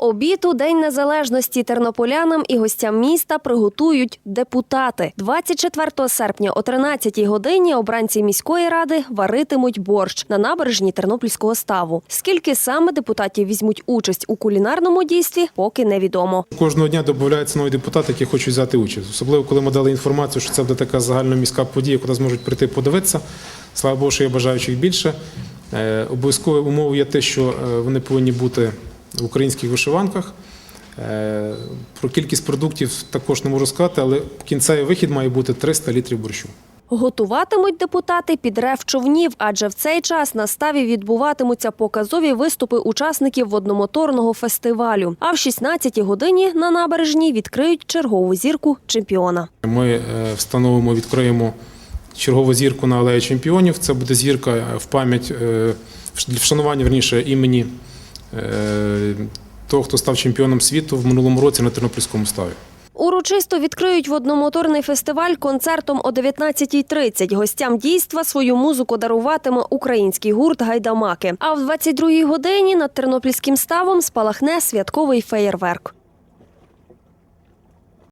Обід у День Незалежності тернополянам і гостям міста приготують депутати. 24 серпня о 13 годині обранці міської ради варитимуть борщ на набережні Тернопільського ставу. Скільки саме депутатів візьмуть участь у кулінарному дійстві, поки невідомо. Кожного дня додаються нові депутати, які хочуть взяти участь. Особливо, коли ми дали інформацію, що це буде така загальноміська подія, куди зможуть прийти подивитися. Слава Богу, що є бажаючих більше. Е, Обов'язковою умовою є те, що е, вони повинні бути в українських вишиванках. Е, Про кількість продуктів також не можу сказати, але кінцевий вихід має бути 300 літрів борщу. Готуватимуть депутати під рев човнів, адже в цей час на ставі відбуватимуться показові виступи учасників водномоторного фестивалю. А в 16-й годині на набережній відкриють чергову зірку чемпіона. Ми е, встановимо, відкриємо чергову зірку на алеї чемпіонів. Це буде зірка е, в пам'ять вшанування верніше імені того, хто став чемпіоном світу в минулому році на Тернопільському ставі. Урочисто відкриють водномоторний фестиваль концертом о 19.30. Гостям дійства свою музику даруватиме український гурт Гайдамаки. А в 22-й годині над тернопільським ставом спалахне святковий феєрверк.